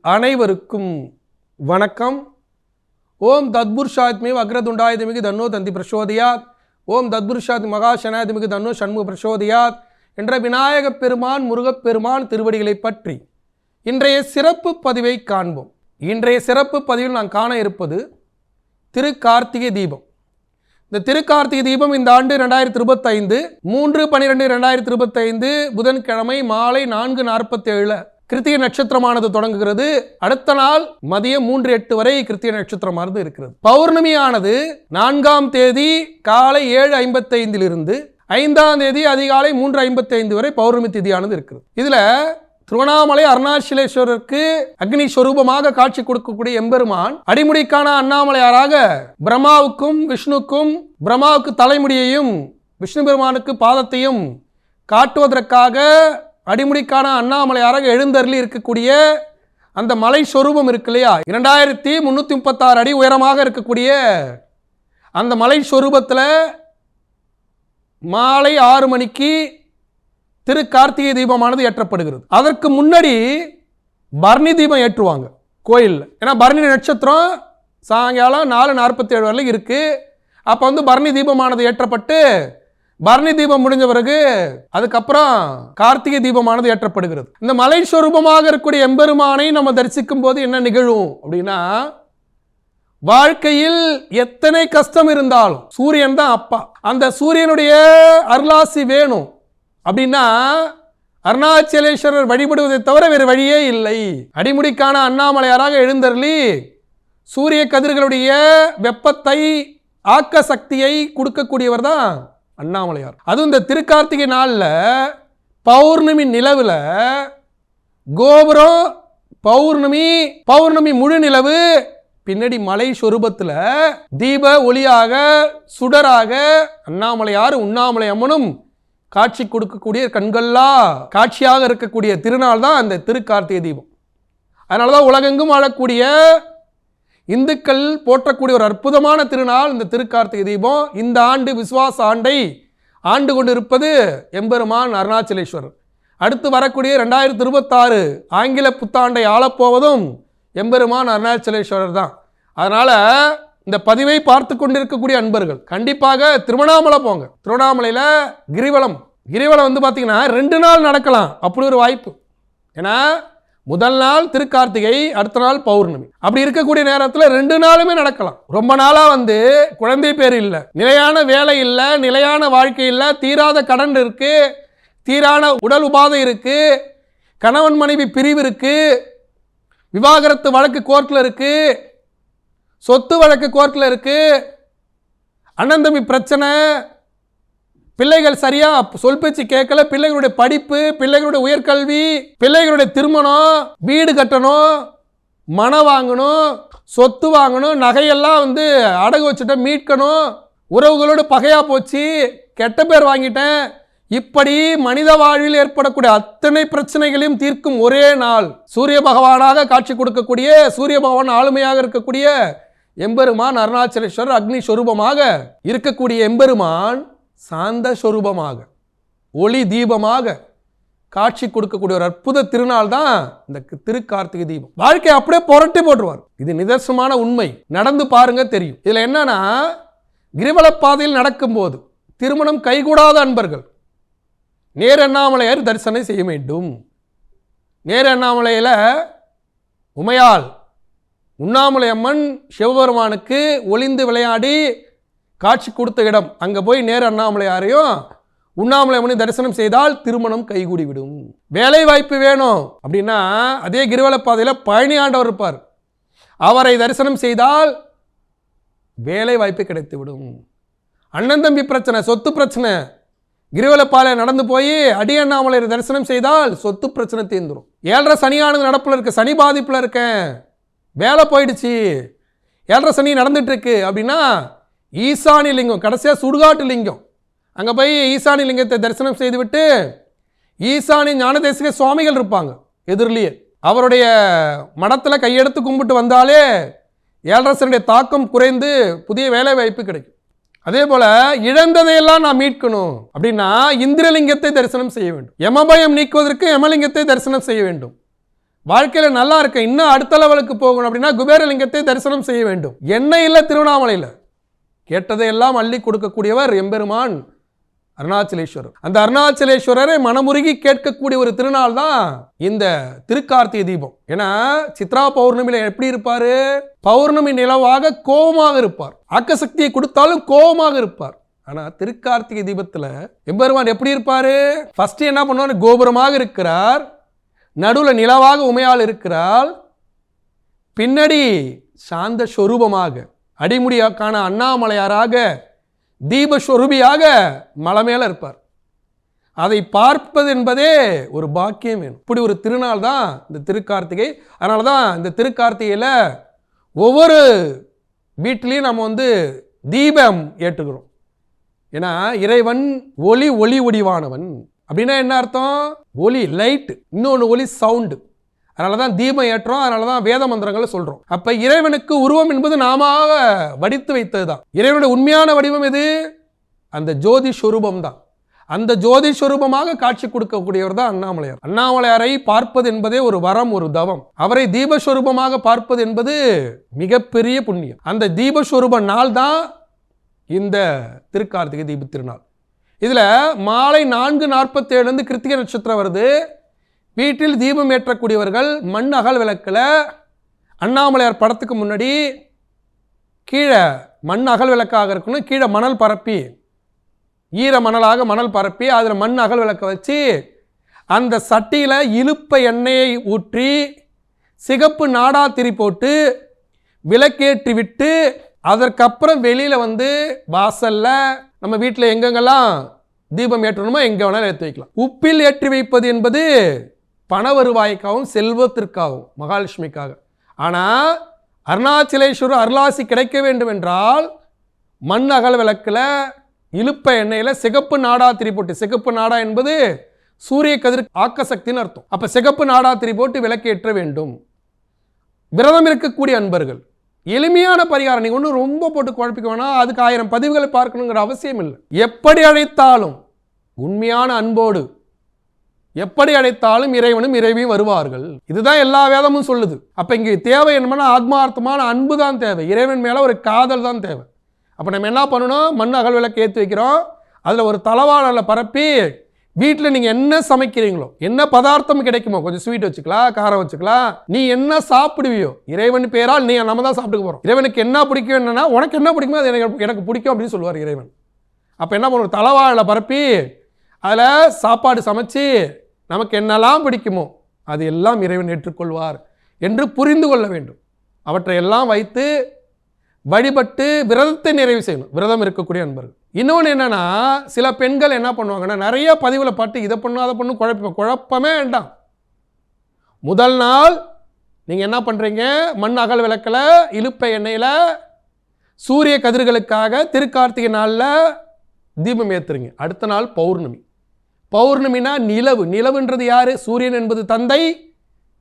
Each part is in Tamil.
அனைவருக்கும் வணக்கம். ஓம் தத்புருஷாத்மி அக்ரதுண்டாயுதமிகு தன்னோ தந்தி பிரசோதியாத். ஓம் தத்புருஷாத் மகாசனாதிமிகு தன்னோ சண்முக பிரசோதியாத் என்ற விநாயகப் பெருமான் முருகப்பெருமான் திருவடிகளைப் திருவடிகளை பற்றி இன்றைய சிறப்பு பதிவை காண்போம். இன்றைய சிறப்பு பதிவில் நான் காண இருப்பது திரு கார்த்திகை தீபம். இந்த திருக்கார்த்திகை தீபம் இந்த ஆண்டு ரெண்டாயிரத்தி இருபத்தைந்து மூன்று பன்னிரெண்டு ரெண்டாயிரத்தி இருபத்தைந்து புதன்கிழமை மாலை நான்கு நாற்பத்தி ஏழுல கிருத்திகை நட்சத்திரமானது தொடங்குகிறது. அடுத்த நாள் மதியம் மூன்று எட்டு வரை கிருத்திகை நட்சத்திரமானது இருக்கிறது. பௌர்ணமியானது நான்காம் தேதி காலை ஏழு ஐம்பத்தைந்திலிருந்து ஐந்தாம் தேதி அதிகாலை மூன்று ஐம்பத்தைந்து வரை பௌர்ணமி திதியானது இருக்கிறது. இதில் திருவண்ணாமலை அருணாச்சலேஸ்வரருக்கு அக்னி ஸ்வரூபமாக காட்சி கொடுக்கக்கூடிய எம்பெருமான் அடிமுடிக்கான அண்ணாமலையாராக பிரம்மாவுக்கும் விஷ்ணுக்கும் பிரம்மாவுக்கு தலைமுடியையும் விஷ்ணு பெருமானுக்கு பாதத்தையும் காட்டுவதற்காக அடிமுடிக்கான அண்ணாமலையாராக எழுந்தருளி இருக்கக்கூடிய அந்த மலை ஸ்வரூபம் இருக்கு இல்லையா? இரண்டாயிரத்தி முந்நூற்றி முப்பத்தாறு அடி உயரமாக இருக்கக்கூடிய அந்த மலை ஸ்வரூபத்தில் மாலை ஆறு மணிக்கு திரு கார்த்திகை தீபமானது ஏற்றப்படுகிறது. அதற்கு முன்னாடி பரணி தீபம் ஏற்றுவாங்க கோயிலில். ஏன்னா பரணி நட்சத்திரம் சாயங்காலம் நாலு நாற்பத்தி ஏழு வரலையும் இருக்குது அப்போ வந்து பரணி தீபமானது ஏற்றப்பட்டு பரணி தீபம் முடிஞ்ச பிறகு அதுக்கப்புறம் கார்த்திகை தீபமானது ஏற்றப்படுகிறது. இந்த மலை ஸ்வரூபமாக இருக்கக்கூடிய எம்பெருமானை நம்ம தரிசிக்கும் போது என்ன நிகழும் அப்படின்னா வாழ்க்கையில் எத்தனை கஷ்டம் இருந்தாலும் சூரியன் தான் அப்பா. அந்த சூரியனுடைய அருளாசி வேணும். அப்படின்னா அருணாச்சலேஸ்வரர் வழிபடுவதை தவிர வேறு வழியே இல்லை. அடிமுடிக்கான அண்ணாமலையாராக எழுந்தருளி சூரிய கதிர்களுடைய வெப்பத்தை ஆக்க சக்தியை கொடுக்கக்கூடியவர் தான் அண்ணாமலையார். அதுவும் இந்த திருக்கார்த்திகை நாளில் பௌர்ணமி நிலவில் கோபுரம் பௌர்ணமி பௌர்ணமி முழு நிலவு பின்னாடி மலை சொரூபத்தில் தீப ஒளியாக சுடராக அண்ணாமலையார் உண்ணாமலை அம்மனும் காட்சி கொடுக்கக்கூடிய கண்கள்லா காட்சியாக இருக்கக்கூடிய திருநாள் தான் அந்த திருக்கார்த்திகை தீபம். அதனால தான் உலகெங்கும் வாழக்கூடிய இந்துக்கள் போற்றக்கூடிய ஒரு அற்புதமான திருநாள் இந்த திருக்கார்த்திகை தீபம். இந்த ஆண்டு விசுவாச ஆண்டை ஆண்டு கொண்டிருப்பது எம்பெருமான் அருணாச்சலேஸ்வரர். அடுத்து வரக்கூடிய ரெண்டாயிரத்தி இருபத்தாறு ஆங்கில புத்தாண்டை ஆளப்போவதும் எம்பெருமான் அருணாச்சலேஸ்வரர் தான். அதனால் இந்த பதிவை பார்த்து கொண்டிருக்கக்கூடிய அன்பர்கள் கண்டிப்பாக திருவண்ணாமலை போங்க. திருவண்ணாமலையில் கிரிவலம் கிரிவலம் வந்து பார்த்தீங்கன்னா ரெண்டு நாள் நடக்கலாம் அப்படி ஒரு வாய்ப்பு. ஏன்னா முதல் நாள் திருக்கார்த்திகை அடுத்த நாள் பௌர்ணமி. அப்படி இருக்கக்கூடிய நேரத்தில் ரெண்டு நாளுமே நடக்கலாம். ரொம்ப நாளாக வந்து குழந்தை பேர் இல்லை நிலையான வேலை இல்லை நிலையான வாழ்க்கை இல்லை தீராத கடன் இருக்கு தீரான உடல் உபாதை இருக்கு கணவன் மனைவி பிரிவு இருக்கு விவாகரத்து வழக்கு கோர்ட்டில் இருக்குது சொத்து வழக்கு கோர்ட்டில் இருக்குது அண்ணந்தம்பி பிரச்சனை. பிள்ளைகள் சரியாக சொல் பேச்சு கேட்கல. பிள்ளைகளுடைய படிப்பு பிள்ளைகளுடைய உயர்கல்வி பிள்ளைகளுடைய திருமணம் வீடு கட்டணும் மனம் வாங்கணும் சொத்து வாங்கணும் நகையெல்லாம் வந்து அடகு வச்சுட்ட மீட்கணும். உறவுகளோடு பகையாக போச்சு. கெட்ட பேர் வாங்கிட்டேன். இப்படி மனித வாழ்வில் ஏற்படக்கூடிய அத்தனை பிரச்சனைகளையும் தீர்க்கும் ஒரே நாள். சூரிய பகவானாக காட்சி கொடுக்கக்கூடிய சூரிய பகவான் ஆளுமையாக இருக்கக்கூடிய எம்பெருமான் அருணாச்சலேஸ்வரர் அக்னி ஸ்வரூபமாக இருக்கக்கூடிய எம்பெருமான் சாந்த ஸ்வரூபமாக ஒளி தீபமாக காட்சி கொடுக்கக்கூடிய ஒரு அற்புத திருநாள் தான் இந்த திருக்கார்த்திகை தீபம். வாழ்க்கை அப்படியே புரட்டி போட்டுருவார். இது நிதர்சனமான உண்மை. நடந்து பாருங்க தெரியும். இதில் என்னன்னா கிரிவலப்பாதையில் நடக்கும்போது திருமணம் கைகூடாத அன்பர்கள் நேர் அண்ணாமலையார் தரிசனம் செய்ய வேண்டும். நேர் அண்ணாமலையில் உமையால் உண்ணாமலை அம்மன் சிவபெருமானுக்கு ஒளிந்து விளையாடி காட்சி கொடுத்த இடம். அங்கே போய் நேர் அண்ணாமலையாரையும் உண்ணாமலை அம்மனை தரிசனம் செய்தால் திருமணம் கைகூடிவிடும். வேலை வாய்ப்பு வேணும். அப்படின்னா அதே கிரிவலப்பாதையில் பழனி ஆண்டவர் இருப்பார். அவரை தரிசனம் செய்தால் வேலை வாய்ப்பு கிடைத்துவிடும். அண்ணன் தம்பி பிரச்சனை சொத்து பிரச்சனை. கிரிவலப்பாலை நடந்து போய் அடி அண்ணாமலை தரிசனம் செய்தால் சொத்து பிரச்சனை தீர்ந்துடும் ஏழரை சனியானது நடப்பில் இருக்க. சனி பாதிப்பில் இருக்கேன். வேலை போயிடுச்சு. ஏழரை சனி நடந்துட்டு அப்படின்னா ஈசானி லிங்கம் கடைசியாக சுடுகாட்டு லிங்கம். அங்கே போய் ஈசானி லிங்கத்தை தரிசனம் செய்துவிட்டு ஈசானி ஞானதேசிக சுவாமிகள் இருப்பாங்க எதிரிலேயே. அவருடைய மடத்தில் கையெடுத்து கும்பிட்டு வந்தாலே ஏழரசனுடைய தாக்கம் குறைந்து புதிய வேலை வாய்ப்பு கிடைக்கும். அதே போல இழந்ததையெல்லாம் நான் மீட்கணும் அப்படின்னா இந்திரலிங்கத்தை தரிசனம் செய்ய வேண்டும். யமபயம் நீக்குவதற்கு யமலிங்கத்தை தரிசனம் செய்ய வேண்டும். வாழ்க்கையில் நல்லா இருக்க இன்னும் அடுத்த லெவலுக்கு போகணும் அப்படின்னா குபேரலிங்கத்தை தரிசனம் செய்ய வேண்டும். என்ன இல்லை திருவண்ணாமலையில். கேட்டதையெல்லாம் அள்ளி கொடுக்கக்கூடியவர் எம்பெருமான் அருணாச்சலேஸ்வரர். அந்த அருணாச்சலேஸ்வரரை மனமுருகி கேட்கக்கூடிய ஒரு திருநாள் தான் இந்த திருக்கார்த்திகை தீபம். ஏன்னா சித்ரா பௌர்ணமியில எப்படி இருப்பார்? பௌர்ணமி நிலவாக கோபமாக இருப்பார். ஆக்கசக்தியை கொடுத்தாலும் கோபமாக இருப்பார். ஆனால் திருக்கார்த்திகை தீபத்தில் எம்பெருமான் எப்படி இருப்பார்? ஃபஸ்ட்டு என்ன பண்ணுவார்? கோபுரமாக இருக்கிறார். நடுவில் நிலவாக உமையால் இருக்கிறாள். பின்னாடி சாந்த ஸ்வரூபமாக அடிமுடியாக்கான அண்ணாமலையாராக தீபஸ்வரூபியாக மலை மேலே இருப்பார். அதை பார்ப்பது என்பதே ஒரு பாக்கியம் வேணும். இப்படி ஒரு திருநாள் தான் இந்த திருக்கார்த்திகை. அதனால தான் இந்த திருக்கார்த்திகையில் ஒவ்வொரு வீட்டிலையும் நம்ம வந்து தீபம் ஏற்றுக்கிறோம் ஏன்னா இறைவன் ஒளி ஒளி ஒடிவானவன். அப்படின்னா என்ன அர்த்தம்? ஒளி லைட் இன்னொன்று ஒளி சவுண்டு அதனால தான் தீபம் ஏற்றோம் அதனால தான் வேத மந்திரங்களை சொல்கிறோம் அப்போ இறைவனுக்கு உருவம் என்பது நாம வடித்து வைத்தது தான் இறைவனுடைய உண்மையான வடிவம் எது? அந்த ஜோதி ஸ்வரூபம் தான். அந்த ஜோதி ஸ்வரூபமாக காட்சி கொடுக்கக்கூடியவர் தான் அண்ணாமலையார். அண்ணாமலையாரை பார்ப்பது என்பதே ஒரு வரம் ஒரு தவம். அவரை தீபஸ்வரூபமாக பார்ப்பது என்பது மிகப்பெரிய புண்ணியம். அந்த தீபஸ்வரூப நாள் தான் இந்த திருக்கார்த்திகை தீப திருநாள். இதில் மாலை நான்கு நாற்பத்தேழுலேருந்து கிருத்திகை நட்சத்திரம் வருது. வீட்டில் தீபம் ஏற்றக்கூடியவர்கள் மண் அகல் விளக்கில் அண்ணாமலையார் படத்துக்கு முன்னாடி கீழே மண் அகல் விளக்காக இருக்கணும் கீழே மணல் பரப்பி ஈர மணலாக மணல் பரப்பி அதில் மண் அகல் விளக்க வச்சு அந்த சட்டியில் இழுப்ப எண்ணெயை ஊற்றி சிகப்பு நாடாத்திரி போட்டு விளக்கேற்றி விட்டு அதற்கப்புறம் வெளியில் வந்து வாசலில் நம்ம வீட்டில் எங்கெங்கெல்லாம் தீபம் ஏற்றணுமோ எங்கே வேணாலும் ஏற்றி வைக்கலாம். உப்பில் ஏற்றி வைப்பது என்பது பண வருவாய்க்காகவும் செல்வத்திற்காகவும் மகாலட்சுமிக்காக. ஆனால் அருணாச்சலேஸ்வரர் அருளாசி கிடைக்க வேண்டும் என்றால் மண் அகல் விளக்கில் இழுப்ப எண்ணெயில் சிகப்பு நாடா திரி போட்டு சிகப்பு நாடா என்பது சூரிய கதிர் ஆக்கசக்தின்னு அர்த்தம். அப்போ சிகப்பு நாடா திரி போட்டு விளக்கேற்ற வேண்டும். விரதம் இருக்கக்கூடிய அன்பர்கள் எளிமையான பரிகாரம். நீங்கள் ஒன்றும் ரொம்ப போட்டு குழப்பிக்க வேணாம். அதுக்கு ஆயிரம் பதிவுகளை பார்க்கணுங்கிற அவசியம் இல்லை. எப்படி அழைத்தாலும் உண்மையான அன்போடு எப்படி அழைத்தாலும் இறைவனும் இறைவியும் வருவார்கள். இதுதான் எல்லா வேதமும் சொல்லுது. அப்போ இங்கே தேவை என்னன்னா ஆத்மார்த்தமான அன்பு தான் தேவை. இறைவன் மேலே ஒரு காதல் தான் தேவை. அப்போ நம்ம என்ன பண்ணணும்? மண் அகல் விளக்கு ஏற்றி வைக்கிறோம். அதில் ஒரு தளவாடலில் பரப்பி வீட்டில் நீங்கள் என்ன சமைக்கிறீங்களோ என்ன பதார்த்தம் கிடைக்குமோ கொஞ்சம் ஸ்வீட் வச்சுக்கலாம் காரம் வச்சுக்கலாம் நீ என்ன சாப்பிடுவியோ இறைவன் பேரால் நீ நம்ம தான் சாப்பிட்டு போகிறோம் இறைவனுக்கு என்ன பிடிக்கும் என்னன்னா உனக்கு என்ன பிடிக்குமோ அது எனக்கு எனக்கு பிடிக்கும் அப்படின்னு சொல்லுவார் இறைவன். அப்போ என்ன பண்ணுவோம்? தலைவாழில் பரப்பி அதில் சாப்பாடு சமைச்சு நமக்கு என்னெல்லாம் பிடிக்குமோ அது எல்லாம் இறைவன் ஏற்றுக்கொள்வார் என்று புரிந்து கொள்ள வேண்டும். அவற்றை எல்லாம் வைத்து வழிபட்டு விரதத்தை நிறைவு செய்யணும். விரதம் இருக்கக்கூடிய அன்பர்கள். இன்னொன்று என்னென்னா சில பெண்கள் என்ன பண்ணுவாங்கன்னா நிறைய பதிவில் பட்டு இதை பண்ணும் அதை பண்ணும் குழப்ப குழப்பமே வேண்டாம். முதல் நாள் நீங்கள் என்ன பண்ணுறீங்க மண் அகல் விளக்கில் இழுப்பை எண்ணெயில் சூரிய கதிர்களுக்காக திருக்கார்த்திகை நாளில் தீபம் ஏற்றுருங்க அடுத்த நாள் பௌர்ணமி. பௌர்ணமினா நிலவு. நிலவுன்றது யார்? சூரியன் என்பது தந்தை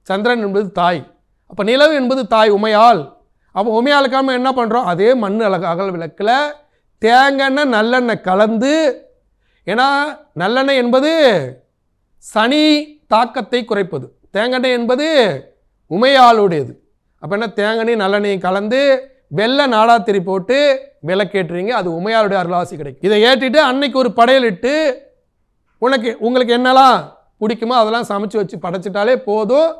சந்திரன் என்பது தாய். அப்போ நிலவு என்பது தாய் உமையாள் அப்போ உமையாளுக்காமல் என்ன பண்ணுறோம் அதே மண் அழக அகல் விளக்கில் தேங்காய் நல்லெண்ணெய் கலந்து ஏன்னா நல்லெண்ணெய் என்பது சனி தாக்கத்தை குறைப்பது. தேங்காய் என்பது உமையாளுடையது. அப்போ என்ன தேங்காய் நல்லெண்ணெய் கலந்து வெள்ளை நாடாத்திரி போட்டு விளக்கேற்றுறீங்க அது உமையாளுடைய அருளாசி கிடைக்கும். இதை ஏற்றிட்டு அன்னைக்கு ஒரு படையலிட்டு உனக்கு உங்களுக்கு என்னெல்லாம் பிடிக்குமோ அதெல்லாம் சமைச்சு வச்சு படைச்சிட்டாலே போதும்.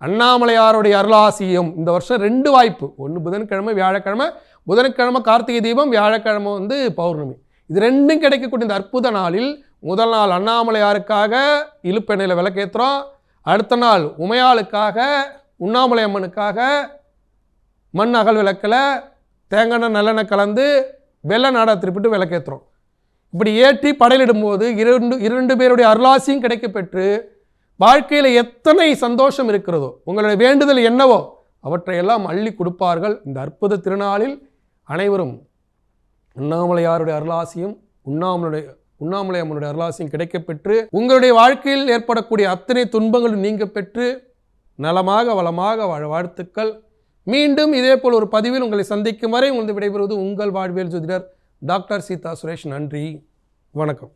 அண்ணாமலையாருடைய அருளாசியும் இந்த வருஷம் ரெண்டு வாய்ப்பு. ஒன்று புதன்கிழமை வியாழக்கிழமை புதன்கிழமை கார்த்திகை தீபம் வியாழக்கிழமை வந்து பௌர்ணமி. இது ரெண்டும் கிடைக்கக்கூடிய இந்த அற்புத நாளில் முதல் நாள் அண்ணாமலையாருக்காக இழுப்பெண்ணையில் விளக்கேற்றுறோம் அடுத்த நாள் உமையாளுக்காக உண்ணாமலை அம்மனுக்காக மண் அகல் விளக்கில் தேங்காய் நல்லெண்ணெய் கலந்து வெள்ளை நாடா திருப்பிட்டு விளக்கேற்றுறோம் இப்படி ஏற்றி படையிலிடும்போது இரண்டு இரண்டு பேருடைய அருளாசியும் கிடைக்கப்பெற்று வாழ்க்கையில் எத்தனை சந்தோஷம் இருக்கிறதோ உங்களுடைய வேண்டுதல் என்னவோ அவற்றையெல்லாம் அள்ளி கொடுப்பார்கள் இந்த அற்புத திருநாளில். அனைவரும் உண்ணாமலையாருடைய அருளாசியும் உண்ணாமலுடைய உண்ணாமலை அம்மனுடைய அருளாசியும் கிடைக்கப்பெற்று உங்களுடைய வாழ்க்கையில் ஏற்படக்கூடிய அத்தனை துன்பங்களும் நீங்க பெற்று நலமாக வளமாக வாழ வாழ்த்துக்கள். மீண்டும் இதே போல் ஒரு பதிவில் உங்களை சந்திக்கும் வரை உங்களுக்கு விடைபெறுவது உங்கள் வாழ்வியல் ஜோதிடர் டாக்டர் சீதா சுரேஷ். நன்றி. வணக்கம்.